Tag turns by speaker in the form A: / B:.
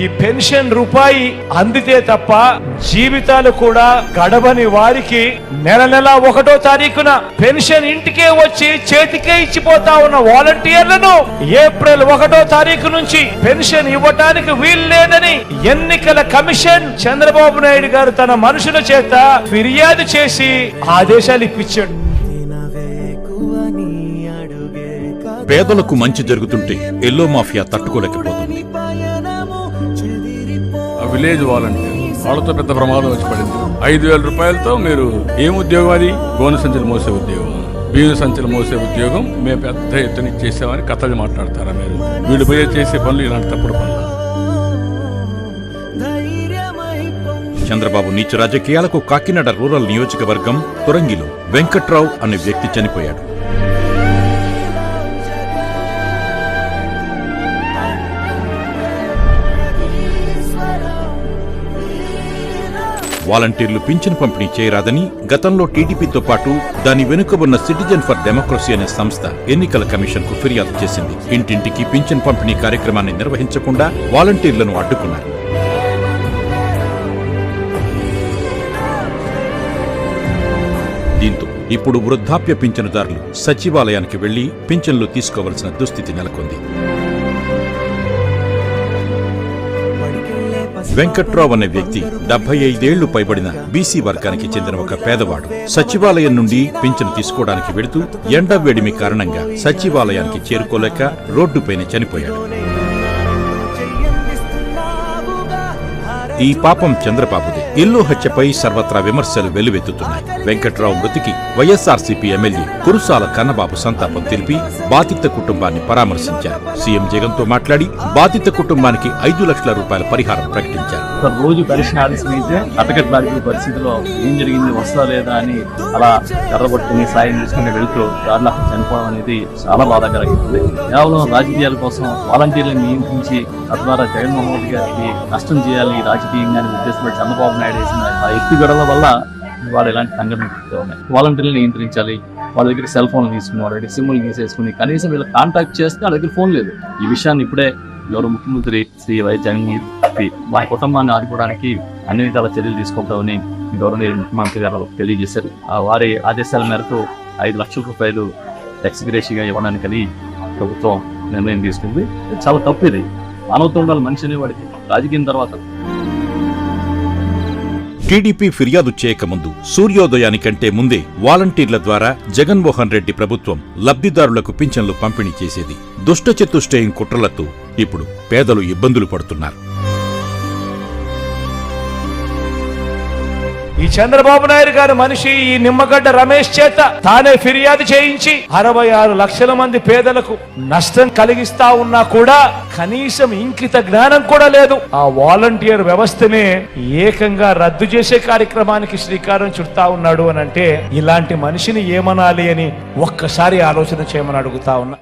A: ఈ పెన్షన్ రూపాయి అందితే తప్ప జీవితాలు కూడా గడవని వారికి నెల నెల ఒకటో తారీఖున పెన్షన్ ఇంటికే వచ్చి చేతికే ఇచ్చిపోతా ఉన్న వాలంటీర్లను ఏప్రిల్ ఒకటో తారీఖు నుంచి పెన్షన్ ఇవ్వటానికి వీలు లేదని ఎన్నికల కమిషన్ చంద్రబాబు నాయుడు గారు తన మనుషుల చేత ఫిర్యాదు చేసి ఆదేశాలు ఇప్పించాడు.
B: పేదలకు మంచి జరుగుతుంటే ఎల్లో మాఫియా తట్టుకోలేకపోతుంది.
C: విలేజ్ వాలంటీర్ వాళ్ళతో పెద్ద ప్రమాదం వచ్చి పడింది. ఐదు వేల రూపాయలతో మీరు ఏం ఉద్యోగం అది? గోను సంచులు మోసే ఉద్యోగం. బియ్యం సంచులు మోసే ఉద్యోగం. మేము పెద్ద ఎత్తున చేసామని కథలు మాట్లాడతారా మీరు? వీళ్ళు పోయే చేసే పనులు ఇలాంటి తప్పుడు పనులు.
B: చంద్రబాబు నీచ రాజకీయాలకు కాకినాడ రూరల్ నియోజకవర్గం తొరంగిలో వెంకట్రావు అనే వ్యక్తి చనిపోయాడు. వాలంటీర్లు పింఛను పంపిణీ చేయరాదని గతంలో టీడీపీతో పాటు దాని వెనుక ఉన్న సిటిజన్ ఫర్ డెమోక్రసీ అనే సంస్థ ఎన్నికల కమిషన్కు ఫిర్యాదు చేసింది. ఇంటింటికి పింఛన్ పంపిణీ కార్యక్రమాన్ని నిర్వహించకుండా వాలంటీర్లను అడ్డుకున్నారు. దీంతో ఇప్పుడు వృద్ధాప్య పింఛనుదారులు సచివాలయానికి వెళ్ళి పింఛన్లు తీసుకోవలసిన దుస్థితి నెలకొంది. వెంకట్రావు అనే వ్యక్తి డెబ్బై ఐదేళ్ళు పైబడిన బీసీ వర్గానికి చెందిన ఒక పేదవాడు. సచివాలయం నుండి పింఛను తీసుకోవడానికి వెడుతూ ఎండ వేడిమి కారణంగా సచివాలయానికి చేరుకోలేక రోడ్డుపైన చనిపోయాడు. ఈ పాపం చంద్రబాబుది. ఇల్లు హత్యపై సర్వత్రా విమర్శలు వెల్లువెత్తుతున్నాయి. వెంకట్రావు మృతికి వైఎస్ఆర్సీపీ ఎమ్మెల్యే కురుసాల కన్నబాబు సంతాపం తెలిపి బాధిత కుటుంబాన్ని పరామర్శించారు. సీఎం జగన్తో మాట్లాడి బాధిత కుటుంబానికి ఐదు లక్షల రూపాయల పరిహారం ప్రకటించారు.
D: రోజు పెన్షన్ ఆలస్యం పరిస్థితిలో ఏం జరిగింది వస్తా లేదా అని అలా ఎర్రబట్టుకుని సాయం చేసుకుని వెళ్తూ దారిలో చనిపోవడం అనేది చాలా బాధాకరంగా కేవలం రాజకీయాల కోసం వాలంటీర్లను నియమించి తద్వారా జగన్మోహన్ రెడ్డి గారికి నష్టం చేయాలి రాజకీయ అని ఉద్దేశపడి చంద్రబాబు నాయుడు వేసిన ఆ ఎత్తుగడల వల్ల వాళ్ళు ఇలాంటి సంఘటనలు ఉన్నాయి. వాలంటీర్లు నియంత్రించాలి వాళ్ళ దగ్గర సెల్ ఫోన్లు తీసుకుని వాళ్ళ దగ్గర సిమ్లు తీసేసుకుని కనీసం వీళ్ళు కాంటాక్ట్ చేస్తే వాళ్ళ దగ్గర ఫోన్ లేదు. ఈ విషయాన్ని ఇప్పుడే గౌరవ ముఖ్యమంత్రి శ్రీ వైఎస్ జగన్మోహన్ మా కుటుంబాన్ని ఆదుకోవడానికి అన్ని విధాల చర్యలు తీసుకుంటామని గౌరవ ముఖ్యమంత్రి గారు తెలియజేశారు. ఆ వారి ఆదేశాల మేరకు ఐదు లక్షల రూపాయలు ఎక్స్గ్రేషిగా ఇవ్వడానికని ప్రభుత్వం నిర్ణయం తీసుకుంది. చాలా తప్పు ఇది. మానవత్వం ఉండాలి మనిషి అనేవాడికి రాజకీయం తర్వాత
B: టీడీపీ ఫిర్యాదు చేయకముందు సూర్యోదయానికంటే ముందే వాలంటీర్ల ద్వారా జగన్మోహన్ రెడ్డి ప్రభుత్వం లబ్ధిదారులకు పింఛన్లు పంపిణీ చేసేది. దుష్టచతుష్టయం కుట్రలతో ఇప్పుడు పేదలు ఇబ్బందులు పడుతున్నారు.
A: ఈ చంద్రబాబు నాయుడు గారి మనిషి ఈ నిమ్మగడ్డ రమేష్ చేత తానే ఫిర్యాదు చేయించి అరవై ఆరు లక్షల మంది పేదలకు నష్టం కలిగిస్తా ఉన్నా కూడా కనీసం ఇంకిత జ్ఞానం కూడా లేదు. ఆ వాలంటీర్ వ్యవస్థనే ఏకంగా రద్దు చేసే కార్యక్రమానికి శ్రీకారం చుడతా ఉన్నాడు అని అంటే ఇలాంటి మనిషిని ఏమనాలి అని ఒక్కసారి ఆలోచన చేయమని అడుగుతా ఉన్నా.